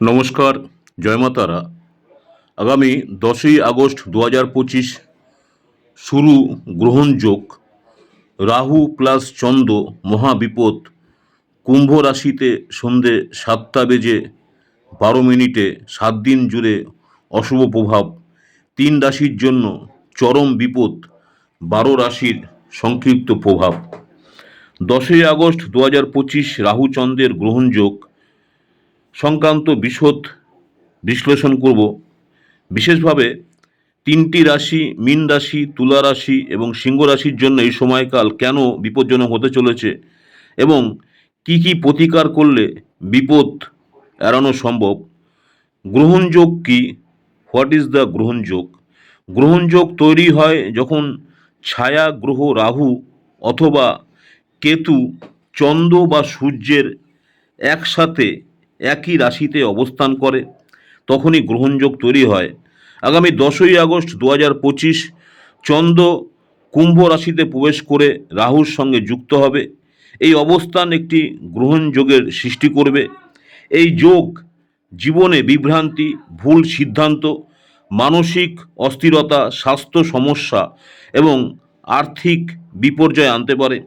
নমস্কার জয়মাতারা আগামী দশই আগস্ট দু হাজার পঁচিশ শুরু গ্রহণযোগ রাহু প্লাস চন্দ্র মহাবিপদ, কুম্ভ রাশিতে সন্ধে সাতটা বেজে বারো মিনিটে সাত দিন জুড়ে অশুভ প্রভাব। তিন রাশির জন্য চরম বিপদ, বারো রাশির সংক্ষিপ্ত প্রভাব। দশই আগস্ট দু হাজার পঁচিশ রাহু চন্দ্রের গ্রহণযোগ সংক্রান্ত বিশদ বিশ্লেষণ করব। বিশেষভাবে তিনটি রাশি, মীন রাশি, তুলা রাশি এবং সিংহ রাশির জন্য এই সময়কাল কেন বিপজ্জনক হতে চলেছে এবং কি কি প্রতিকার করলে বিপদ এড়ানো সম্ভব? গ্রহণযোগ কি? হোয়াট ইজ দ্য গ্রহণযোগ? গ্রহণযোগ তৈরি হয় যখন ছায়া গ্রহ রাহু অথবা কেতু চন্দ্র বা সূর্যের একসাথে একই রাশিতে অবস্থান করে, তখনই গ্রহণযোগ তৈরি হয়। আগামী দশই আগস্ট দু হাজার পঁচিশ চন্দ্র কুম্ভ রাশিতে প্রবেশ করে রাহুর সঙ্গে যুক্ত হবে। এই অবস্থান একটি গ্রহণযোগের সৃষ্টি করবে। এই যোগ জীবনে বিভ্রান্তি, ভুল সিদ্ধান্ত, মানসিক অস্থিরতা, স্বাস্থ্য সমস্যা এবং আর্থিক বিপর্যয় আনতে পারে।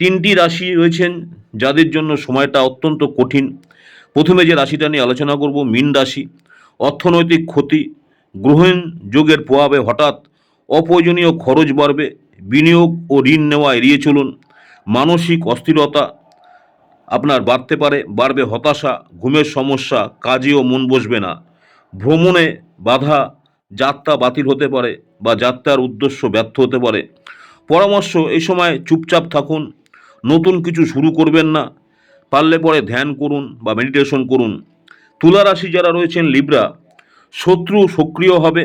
তিনটি রাশি রয়েছেন, যাদের জন্য সময়টা অত্যন্ত কঠিন। প্রথমে যে রাশিটা নিয়ে আলোচনা করব, মীন রাশি, অর্থনৈতিক ক্ষতি, গ্রহণ যোগের প্রভাবে হঠাৎ অপ্রয়োজনীয় খরচ বাড়বে, বিনিয়োগ ও ঋণ নেওয়া এড়িয়ে চলুন, মানসিক অস্থিরতা আপনার বাড়তে পারে, বাড়বে হতাশা, ঘুমের সমস্যা কাজেও মন বসবে না, ভ্রমণে বাধা, যাত্রা বাতিল হতে পারে বা যাত্রার উদ্দেশ্য ব্যর্থ হতে পারে। পরামর্শ, এই সময় চুপচাপ থাকুন, নতুন কিছু শুরু করবেন না পারলে পরে ধ্যান করুন বা মেডিটেশন করুন। তুলা রাশি যারা রয়েছেন লিব্রা শত্রু সক্রিয় হবে,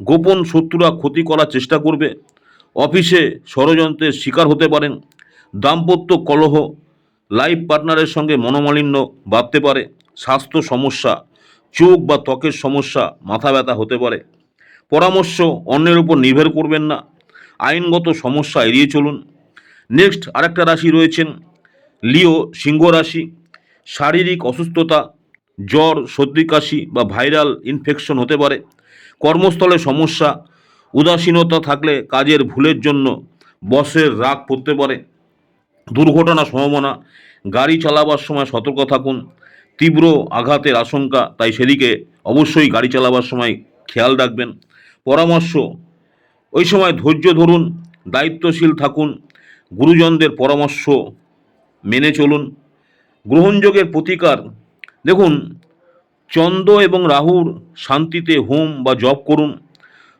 গোপন শত্রুরা ক্ষতি করার চেষ্টা করবে, অফিসে ষড়যন্ত্রের শিকার হতে পারেন, দাম্পত্য কলহ লাইফ পার্টনারের সঙ্গে মনোমালিন্য বাড়তে পারে, স্বাস্থ্য সমস্যা, চোখ বা ত্বকের সমস্যা, মাথা ব্যথা হতে পারে। পরামর্শ অন্যের উপর নির্ভর করবেন না, আইনগত সমস্যা এড়িয়ে চলুন। নেক্সট আরেকটা রাশি রয়েছেন লিও সিংহ রাশি শারীরিক অসুস্থতা, জ্বর, সর্দি, কাশি বা ভাইরাল ইনফেকশন হতে পারে, কর্মস্থলে সমস্যা, উদাসীনতা থাকলে কাজের ভুলের জন্য বসের রাগ পড়তে পারে দুর্ঘটনা সম্ভাবনা, গাড়ি চালাবার সময় সতর্ক থাকুন, তীব্র আঘাতের আশঙ্কা, তাই সেদিকে অবশ্যই গাড়ি চালাবার সময় খেয়াল রাখবেন। পরামর্শ, ওই সময় ধৈর্য ধরুন, দায়িত্বশীল থাকুন, গুরুজনদের পরামর্শ মেনে চলুন। গ্রহণযোগের প্রতিকার। দেখুন, চন্দ্র এবং রাহুর শান্তিতে হোম বা জপ করুন।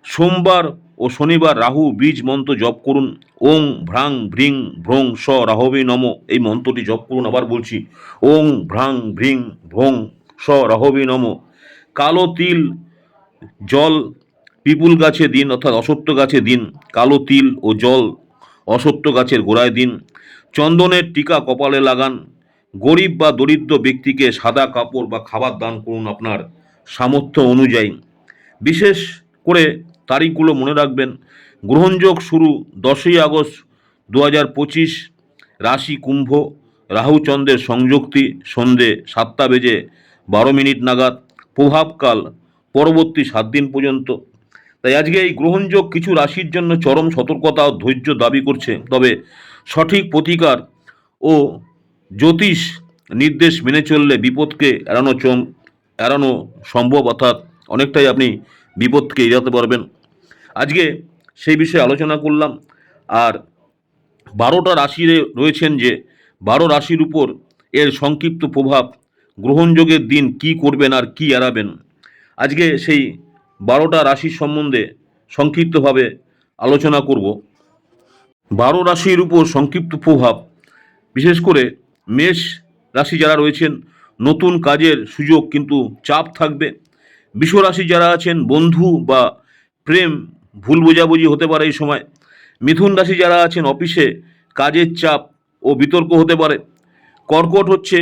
সোমবার ও শনিবার রাহু বীজ মন্ত্র জপ করুন। ওং ভ্রাং ভ্রিং ভ্রং স রাহবে নম এই মন্ত্রটি জপ করুন আবার বলছি। ওং ভ্রাং ভ্রিং ভ্রং স রাহবে নম। কালো তিল, জল, পিপুল গাছে দিন অর্থাৎ অসত্য গাছে দিন। কালো তিল ও জল অসত্য গাছের গোড়ায় দিন, চন্দনের টিকা কপালে লাগান, গরিব বা দরিদ্র ব্যক্তিকে সাদা কাপড় বা খাবার দান করুন আপনার সামর্থ্য অনুযায়ী। বিশেষ করে তারিখগুলো মনে রাখবেন, গ্রহণযোগ শুরু দশই আগস্ট দু হাজার পঁচিশ, রাশি কুম্ভ রাহুচন্দ্রের সংযুক্তি, সন্ধে সাতটা বেজে বারো মিনিট নাগাদ, প্রভাবকাল পরবর্তী সাত দিন পর্যন্ত। তাই আজকে এই গ্রহণযোগ কিছু রাশির জন্য চরম সতর্কতা ও ধৈর্য দাবি করছে। তবে সঠিক প্রতিকার ও জ্যোতিষ নির্দেশ মেনে চললে বিপদকে এড়ানো চম এড়ানো সম্ভব, অর্থাৎ অনেকটাই আপনি বিপদকে এড়াতে পারবেন। আজকে সেই বিষয়ে আলোচনা করলাম। আর বারোটা রাশি রয়েছেন যে, বারো রাশির উপর এর সংক্ষিপ্ত প্রভাব, গ্রহণযোগের দিন কি করবেন আর কি এড়াবেন? আজকে সেই বারোটা রাশির সম্বন্ধে সংক্ষিপ্তভাবে আলোচনা করব। বারো রাশির উপর সংক্ষিপ্ত প্রভাব, বিশেষ করে মেষ রাশি যারা রয়েছেন, নতুন কাজের সুযোগ কিন্তু চাপ থাকবে। বিশ্ব রাশি যারা আছেন, বন্ধু বা প্রেম ভুল বোঝাবুঝি হতে পারে এই সময়। মিথুন রাশি যারা আছেন, অফিসে কাজের চাপ ও বিতর্ক হতে পারে। কর্কট হচ্ছে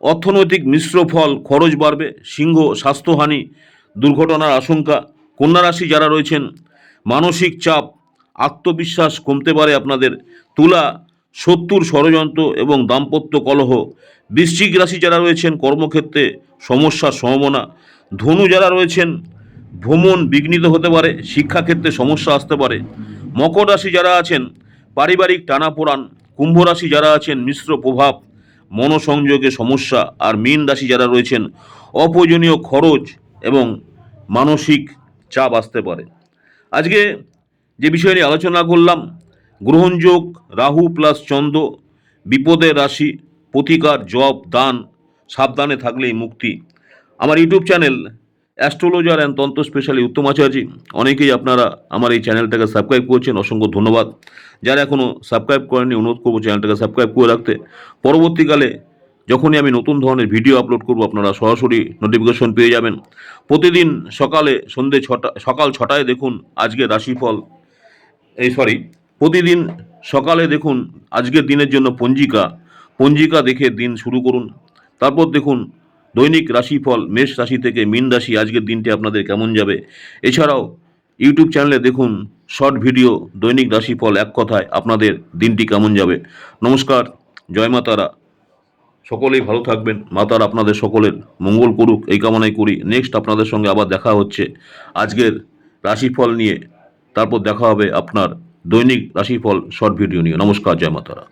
অর্থনৈতিক মিশ্র ফল, খরচ বাড়বে, সিংহ স্বাস্থ্যহানি দুর্ঘটনার আশঙ্কা, কন্যা রাশি যারা রয়েছেন, মানসিক চাপ, আত্মবিশ্বাস কমতে পারে আপনাদের, তুলা, শত্রুর ষড়যন্ত্র এবং দাম্পত্য কলহ, বৃশ্চিক রাশি যারা রয়েছেন, কর্মক্ষেত্রে সমস্যার সম্ভাবনা, ধনু যারা রয়েছেন, ভ্রমণ বিঘ্নিত হতে পারে, শিক্ষাক্ষেত্রে সমস্যা আসতে পারে, মকর রাশি যারা আছেন, পারিবারিক টানাপোড়ান, কুম্ভ রাশি যারা আছেন, মিশ্র প্রভাব, মনোসংযোগে সমস্যা, আর মীন রাশি যারা রয়েছেন, অপ্রয়োজনীয় খরচ এবং মানসিক চাপ আসতে পারে। আজকে যে বিষয় নিয়ে আলোচনা করলাম, গ্রহণযোগ, রাহু প্লাস চন্দ্র, বিপদের রাশি, প্রতিকার, জব, দান, সাবধানে থাকলেই মুক্তি। আমার YouTube channel astrologer and tantra specially Uttam Acharya, অনেকেই আপনারা আমার এই চ্যানেলটাকে সাবস্ক্রাইব করছেন, অসংখ্য ধন্যবাদ। যারা এখনও সাবস্ক্রাইব করেননি, অনুরোধ করব চ্যানেলটাকে সাবস্ক্রাইব করে রাখতে। পরবর্তীকালে যখনই আমি নতুন ধরনের ভিডিও আপলোড করব, আপনারা সরাসরি নোটিফিকেশন পেয়ে যাবেন। প্রতিদিন সকালে সন্ধে ছটা, সকাল ছটায় দেখুন আজকের রাশিফল। এই সরি প্রতিদিন সকালে দেখুন আজকের দিনের জন্য পঞ্জিকা। পঞ্জিকা দেখে দিন শুরু করুন। তারপর দেখুন দৈনিক রাশিফল, মেষ রাশি থেকে মীন রাশি, আজকের দিনটি আপনাদের কেমন যাবে? এছাড়াও ইউটিউব চ্যানেলে দেখুন শর্ট ভিডিও দৈনিক রাশিফল এক কথায় আপনাদের দিনটি কেমন যাবে। নমস্কার, জয় মাতারা সকলেই ভালো থাকবেন। মাতার আপনাদের সকলের মঙ্গল করুক, এই কামনাই করি। নেক্সট আপনাদের সঙ্গে আবার দেখা হচ্ছে আজকের রাশিফল নিয়ে। তারপর দেখা হবে আপনার দৈনিক রাশিফল শর্ট ভিডিও নিয়ে। নমস্কার, জয় মাতারা